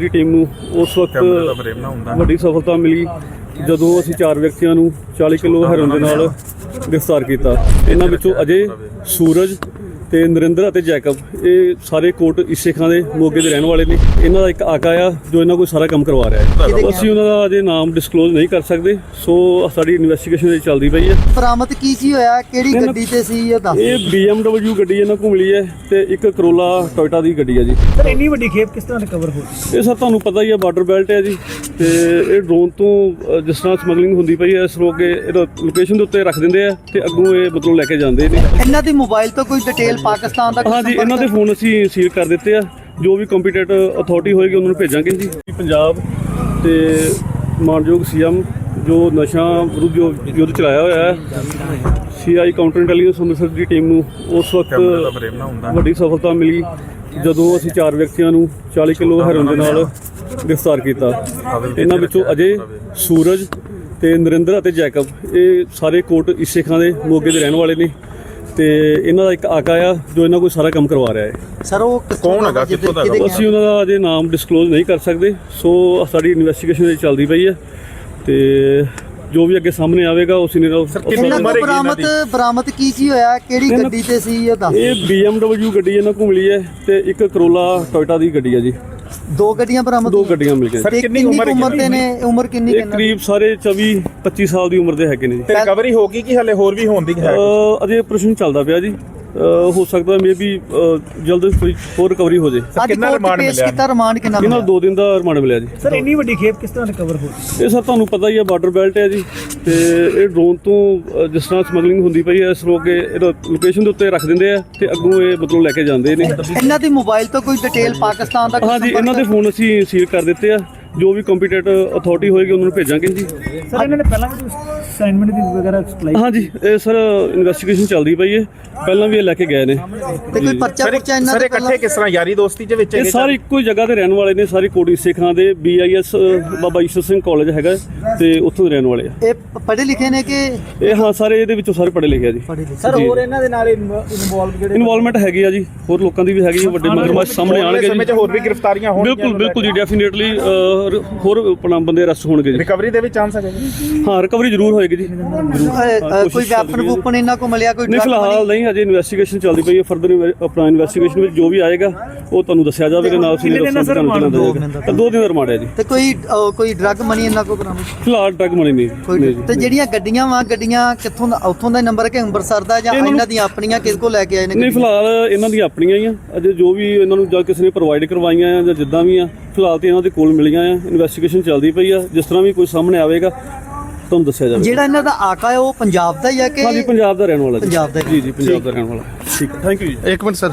ਦੀ team ਨੂੰ ਉਸ ਵਕਤ ਵੱਡੀ ਸਫਲਤਾ ਮਿਲੀ। ਜਦੋਂ ਅਸੀਂ ਚਾਰ ਵਿਅਕਤੀਆਂ ਨੂੰ 40 ਕਿਲੋ ਹੈਰੋਇਨ ਦੇ ਨਾਲ ਗ੍ਰਿਫਤਾਰ ਕੀਤਾ। ਇਹਨਾਂ ਵਿੱਚੋਂ ਅਜੇ ਸੂਰਜ ਤੇ ਨਰਿੰਦਰ ਅਤੇ ਜੈਕਬ ਇਹ ਸਾਰੇ ਕੋਟ ਇਸੇ ਖਾਂ ਦੇ ਮੋਗੇ ਦੇ ਰਹਿਣ ਵਾਲੇ ਨੇ। ਇਹਨਾਂ ਦਾ ਇੱਕ ਆਕਾ ਆ ਜੋ ਇਹਨਾਂ ਕੋਲ ਸਾਰਾ ਕੰਮ ਕਰਵਾ ਰਿਹਾ ਹੈ। ਅਸੀਂ ਉਹਨਾਂ ਦਾ ਅਜੇ ਨਾਮ ਡਿਸਕਲੋਜ਼ ਨਹੀਂ ਕਰ ਸਕਦੇ ਸੋ ਸਾਡੀ ਇਨਵੈਸਟੀਗੇਸ਼ਨ ਚੱਲਦੀ ਪਈ ਹੈ। ਬਰਾਮਦ ਕੀ ਕੀ ਹੋਇਆ? ਕਿਹੜੀ ਗੱਡੀ ਤੇ ਸੀ ਇਹ ਦੱਸ ਇਹ BMW ਗੱਡੀ ਇਹਨਾਂ ਕੋਲ ਮਿਲੀ ਹੈ ਤੇ ਇੱਕ ਕਰੋਲਾ ਟੋਇਟਾ ਦੀ ਗੱਡੀ ਹੈ ਜੀ। ਸਰ ਇੰਨੀ ਵੱਡੀ ਖੇਪ ਕਿਸ ਤਰ੍ਹਾਂ ਰਿਕਵਰ ਹੋ ਗਈ? ਇਹ ਸਰ ਤੁਹਾਨੂੰ ਪਤਾ ਹੀ ਹੈ ਬਾਰਡਰ ਬੈਲਟ ਹੈ ਜੀ। ਤੇ ਇਹ ਡਰੋਨ ਤੋਂ ਅ, ਜਿਸ ਤਰ੍ਹਾਂ ਸਮਗਲਿੰਗ ਹੁੰਦੀ ਪਈ ਹੈ ਇਸ ਰੋਕ ਕੇ ਇਹਦਾ ਲੋਕੇਸ਼ਨ ਦੇ ਉੱਤੇ ਰੱਖ ਦਿੰਦੇ ਆ ਤੇ ਅੱਗੋਂ ਇਹ ਮਤਲਬ ਲੈ ਕੇ ਜਾਂਦੇ ਨੇ। ਇਹਨਾਂ ਦੀ ਮੋਬਾਈਲ ਤੋਂ ਕੋਈ ਡਿਟੇਲ ਪਾਕਿਸਤਾਨ ਦਾ ਕੋਈ ਹਾਂਜੀ ਇਹਨਾਂ ਦੇ ਫੋਨ ਅਸੀਂ ਸੀਲ ਕਰ ਦਿੱਤੇ ਆ। ਜੋ ਵੀ ਕੰਪੀਟੈਂਟ ਅਥਾਰਟੀ ਹੋਏਗੀ ਉਹਨਾਂ ਨੂੰ ਭੇਜਾਂਗੇ ਜੀ ਪੰਜਾਬ ਤੇ ਮਾਨਯੋਗ ਸੀਐਮ ਜੋ ਨਸ਼ਾ ਵਿਰੁੱਧ ਜੋ ਯੁੱਧ ਚਲਾਇਆ ਹੋਇਆ ਹੈ ਸੀਆਈ ਕਾਊਂਟਰ ਇੰਟੈਲੀਜੈਂਸ ਅੰਮ੍ਰਿਤਸਰ ਦੀ ਟੀਮ ਨੂੰ ਉਸ ਵਕਤ ਵੱਡੀ ਸਫਲਤਾ ਮਿਲੀ ਜਦੋਂ ਅਸੀਂ ਚਾਰ ਵਿਅਕਤੀਆਂ ਨੂੰ 40 ਕਿਲੋ ਹੈਰੋਇਨ ਦੇ ਨਾਲ ਗ੍ਰਿਫਤਾਰ ਕੀਤਾ। ਇਹਨਾਂ ਵਿੱਚੋਂ ਅਜੇ ਸੂਰਜ ਤੇ ਨਰਿੰਦਰ ਅਤੇ ਜੈਕਬ ਇਹ ਸਾਰੇ ਕੋਟ ਇਸੇ ਖਾਂ ਦੇ ਮੋਗੇ ਦੇ ਰਹਿਣ ਵਾਲੇ ਨੇ। ਤੇ ਇਹਨਾਂ ਦਾ ਇੱਕ ਆਕਾ ਆ ਜੋ ਇਹਨਾਂ ਕੋਲ ਸਾਰਾ ਕੰਮ ਕਰਵਾ ਰਿਹਾ ਹੈ। ਸਰ ਉਹ ਕੌਣ ਹੈਗਾ? ਕਿੱਥੋਂ ਦਾ ਅਸੀਂ ਉਹਨਾਂ ਦਾ ਅਜੇ ਨਾਮ ਡਿਸਕਲੋਜ਼ ਨਹੀਂ ਕਰ ਸਕਦੇ। ਸੋ ਸਾਡੀ ਇਨਵੈਸਟੀਗੇਸ਼ਨ ਚੱਲਦੀ ਪਈ ਹੈ ਤੇ ਜੋ ਵੀ ਅੱਗੇ ਸਾਹਮਣੇ ਆਵੇਗਾ ਉਸ ਨੇ ਬਰਾਮਦ ਬਰਾਮਦ ਕੀ ਕੀ ਹੋਇਆ? ਕਿਹੜੀ ਗੱਡੀ ਤੇ ਸੀ ਇਹ ਦੱਸ ਇਹ BMW ਗੱਡੀ ਇਹਨਾਂ ਕੋਲ ਮਿਲੀ ਹੈ ਤੇ ਇੱਕ ਕਰੋਲਾ ਟੋਇਟਾ ਦੀ ਗੱਡੀ ਹੈ ਜੀ। ਦੋ ਗੱਡੀਆਂ ਬਰਾਮਦ ਦੋ ਗੱਡੀਆਂ ਮਿਲ ਗਈਆਂ। ਤੇ ਕਿੰਨੀ ਉਮਰ ਦੇ ਨੇ ਉਮਰ ਕਿੰਨੀ ਇਹ ਕਿੰਨਾ ਕਰੀਬ ਸਾਰੇ 24 25 ਸਾਲ ਦੀ ਉਮਰ ਦੇ ਹੈਗੇ ਨੇ ਜੀ। ਤੇ ਰਿਕਵਰੀ ਹੋ ਗਈ ਕਿ ਹਲੇ ਹੋਰ ਵੀ ਹੋਣ ਦੀ ਹੈ? ਅਜੇ ਆਪਰੇਸ਼ਨ ਚੱਲਦਾ ਪਿਆ ਜੀ। ਹੋ ਸਕਦਾ ਮੇ ਵੀ ਜਲਦ ਕੋਈ ਹੋਰ ਰਿਕਵਰੀ ਹੋ ਜੇ। ਅੱਜ ਕਿੰਨਾ ਕੋਰਟ ਰਿਮਾਂਡ ਪੇਸ਼ ਮਿਲਿਆ? ਕੀਤਾ ਰਿਮਾਂਡ ਕਿੰਨਾ ਇਹਨਾਂ ਮਿਲਿਆ? ਨੂੰ 2 ਦਿਨ ਦਾ ਰਿਮਾਂਡ ਮਿਲਿਆ ਜੀ। ਸਰ ਇੰਨੀ ਵੱਡੀ ਖੇਪ ਕਿਸ ਤਰ੍ਹਾਂ ਰਿਕਵਰ ਹੋ ਗਈ? ਇਹ ਸਰ ਤੁਹਾਨੂੰ ਪਤਾ ਹੀ ਹੈ ਬਾਰਡਰ ਬੈਲਟ ਹੈ ਜੀ। ਤੇ ਇਹ ਡਰੋਨ ਤੋਂ ਜਿਸ ਤਰ੍ਹਾਂ ਸਮਗਲਿੰਗ ਹੁੰਦੀ ਪਈ ਹੈ ਇਸ ਰੋਕ ਕੇ ਇਹਦਾ ਲੋਕੇਸ਼ਨ ਦੇ ਉੱਤੇ ਰੱਖ ਦਿੰਦੇ ਆ ਤੇ ਅੱਗੋਂ ਇਹ ਮਤਲਬ ਲੈ ਕੇ ਜਾਂਦੇ ਨੇ। ਇਹਨਾਂ ਦੀ ਮੋਬਾਈਲ ਤੋਂ ਕੋਈ ਡਿਟੇਲ ਪਾਕਿਸਤਾਨ ਦਾ ਹਾਂਜੀ ਇਹਨਾਂ ਦੇ ਫੋਨ ਅਸੀਂ ਸੀਲ ਕਰ ਦਿੱਤੇ ਆ। ਜੋ ਵੀ ਕੰਪੀਟੈਂਟ ਅਥਾਰਟੀ ਹੋਏਗੀ ਉਹਨਾਂ ਨੂੰ ਭੇਜਾਂਗੇ ਜੀ। ਸਰ ਇਹਨਾਂ ਨੇ ਪਹਿਲਾਂ ਵੀ ਅਸਾਈਨਮੈਂਟ ਦੀ ਵਗੈਰਾ ਐਕਸਪਲਾਈ ਹਾਂਜੀ ਇਹ ਸਰ ਇਨਵੈਸਟੀਗੇਸ਼ਨ ਚੱਲਦੀ ਪਈ ਹੈ। ਪਹਿਲਾਂ ਵੀ ਇਹ ਲੈ ਕੇ ਗਏ ਨੇ। ਤੇ ਕੋਈ ਪਰਚਾ ਪੁਰਚਾ ਇਹਨਾਂ ਸਰ ਦੇ ਇਕੱਠੇ ਕਿਸ ਤਰ੍ਹਾਂ ਯਾਰੀ ਦੋਸਤੀ ਦੇ ਵਿੱਚ ਇਹ ਸਾਰੇ ਇੱਕੋ ਹੀ ਜਗ੍ਹਾ ਤੇ ਰਹਿਣ ਵਾਲੇ ਨੇ ਸਾਰੇ ਕੋਟੀ ਸਿੱਖਾਂ ਦੇ BIS ਬਾਬਾ ਈਸ਼ਰ ਸਿੰਘ ਕਾਲਜ ਹੈਗਾ ਤੇ ਉੱਥੋਂ ਦੇ ਰਹਿਣ ਵਾਲੇ ਆ। ਇਹ ਪੜ੍ਹੇ ਲਿਖੇ ਨੇ ਕਿ ਇਹ ਹਾਂ ਸਾਰੇ ਇਹਦੇ ਵਿੱਚੋਂ ਸਾਰੇ ਪੜ੍ਹੇ ਲਿਖੇ ਆ ਜੀ। ਪੜ੍ਹੇ ਲਿਖੇ? ਸਰ ਜੀ। ਹੋਰ ਇਹਨਾਂ ਦੇ ਨਾਲ ਇਨਵੋਲਵ ਜਿਹੜੇ ਇਨਵੋਲਵਮੈਂਟ ਹੈਗੀ ਆ ਜੀ ਹੋਰ ਲੋਕਾਂ ਦੀ ਵੀ ਹੈਗੀ ਆ ਵੱਡੇ ਮਗਰਮੱਛ ਸਾਹਮਣੇ ਆਣਗੇ ਸਮੇਂ 'ਚ ਜੀ ਹੋਰ ਵੀ ਗ੍ਰਿਫਤਾਰੀਆਂ ਹੋਣਗੀਆਂ ਬਿਲਕੁਲ ਬਿਲਕੁਲ ਜੀ ਡੈਫੀਨੇਟਲੀ ਹੋਰ ਆਪਣਾ ਬੰਦੇ ਅਰੈਸਟ ਹੋਣਗੇ ਜੀ। ਰਿਕਵਰੀ ਦੇ ਵੀ ਚਾਂਸ ਹੈਗੇ ਜੀ ਹਾਂ ਰਿਕਵਰੀ ਜ਼ਰੂਰ ਹੋਏਗੀ। ਜੀ ਅਹ, ਅਹ, ਕੋਈ ਵੈਪਨ ਵੂਪਨ ਇਹਨਾਂ ਕੋ ਮਿਲਿਆ ਕੋਈ ਨਹੀਂ drug ਫਿਲਹਾਲ ਨਹੀਂ ਅਜੇ ਇਨਵੈਸਟੀਗੇਸ਼ਨ ਚੱਲਦੀ ਪਈ ਹੈ ਫਰਦਰ ਆਪਣਾ ਇਨਵੈਸਟੀਗੇਸ਼ਨ ਵਿੱਚ ਜੋ ਵੀ ਆਏਗਾ ਉਹ ਤੁਹਾਨੂੰ ਦੱਸਿਆ ਜਾਵੇਗਾ ਨਾਲ ਕਿੰਨੇ ਦਿਨ ਦਾ ਸਰ ਤੁਹਾਨੂੰ ਰਿਮਾਂਡ ਜਾਏਗਾ ਤਾਂ ਦੋ ਦਿਨ ਦਾ ਰਿਮਾਂਡ ਹੈ ਜੀ। ਤੇ ਕੋਈ ਅਹ, ਕੋਈ ਡਰੱਗ ਮਨੀ ਇਹਨਾਂ ਕੋ ਬਰਾਮਦ ਫਿਲਹਾਲ ਡਰਗ ਮਨੀ ਨਹੀਂ ਕੋਈ ਨਹੀਂ ਜੀ ਤੇ ਜਿਹੜੀਆਂ ਗੱਡੀਆਂ ਵਾ ਗੱਡੀਆਂ ਕਿੱਥੋਂ ਦਾ ਉੱਥੋਂ ਦਾ ਨੰਬਰ ਕਿ ਅੰਮ੍ਰਿਤਸਰ ਦਾ ਜਾਂ ਇਹਨਾਂ ਨੂੰ- ਇਹਨਾਂ ਦੀਆਂ ਆਪਣੀਆਂ ਕਿਸ ਕੋ ਲੈ ਕੇ ਆਏ ਨੇ ਨਹੀਂ ਫਿਲਹਾਲ ਇਹਨਾਂ ਦੀਆਂ ਆਪਣੀਆਂ ਹੀ ਆ। ਅਜੇ ਜੋ ਵੀ ਇਹਨਾਂ ਨੂੰ ਜਾਂ ਕਿਸੇ ਨੇ ਪ੍ਰੋਵਾਈਡ ਕਰਵਾਈਆਂ ਆ ਜਾਂ ਜਿੱਦਾਂ ਵੀ ਆ ਫਿਲਹਾਲ ਤੇ ਇਹਨਾਂ ਦੇ ਕੋਲ ਮਿਲੀਆਂ ਆ। ਇਨਵੈਸਟੀਗੇਸ਼ਨ ਚੱਲਦੀ ਪਈ ਆ। ਜਿਸ ਤਰ੍ਹਾਂ ਵੀ ਕੋਈ ਸਾਹਮਣੇ ਆਵੇਗਾ ਤੁਹਾਨੂੰ ਦੱਸਿਆ ਜਾਵੇਗਾ ਜਿਹੜਾ ਇਹਨਾਂ ਦਾ ਆਕਾ ਹੈ ਉਹ ਪੰਜਾਬ ਦਾ ਹੀ ਹੈ ਕਿ ਹਾਂਜੀ ਪੰਜਾਬ ਦਾ ਰਹਿਣ ਵਾਲਾ ਜੀ। ਪੰਜਾਬ ਦਾ ਹੀ। ਜੀ ਜੀ ਪੰਜਾਬ ਦਾ ਰਹਿਣ ਵਾਲਾ। ਠੀਕ ਥੈਂਕ ਯੂ ਜੀ। ਇੱਕ ਮਿੰਟ ਸਰ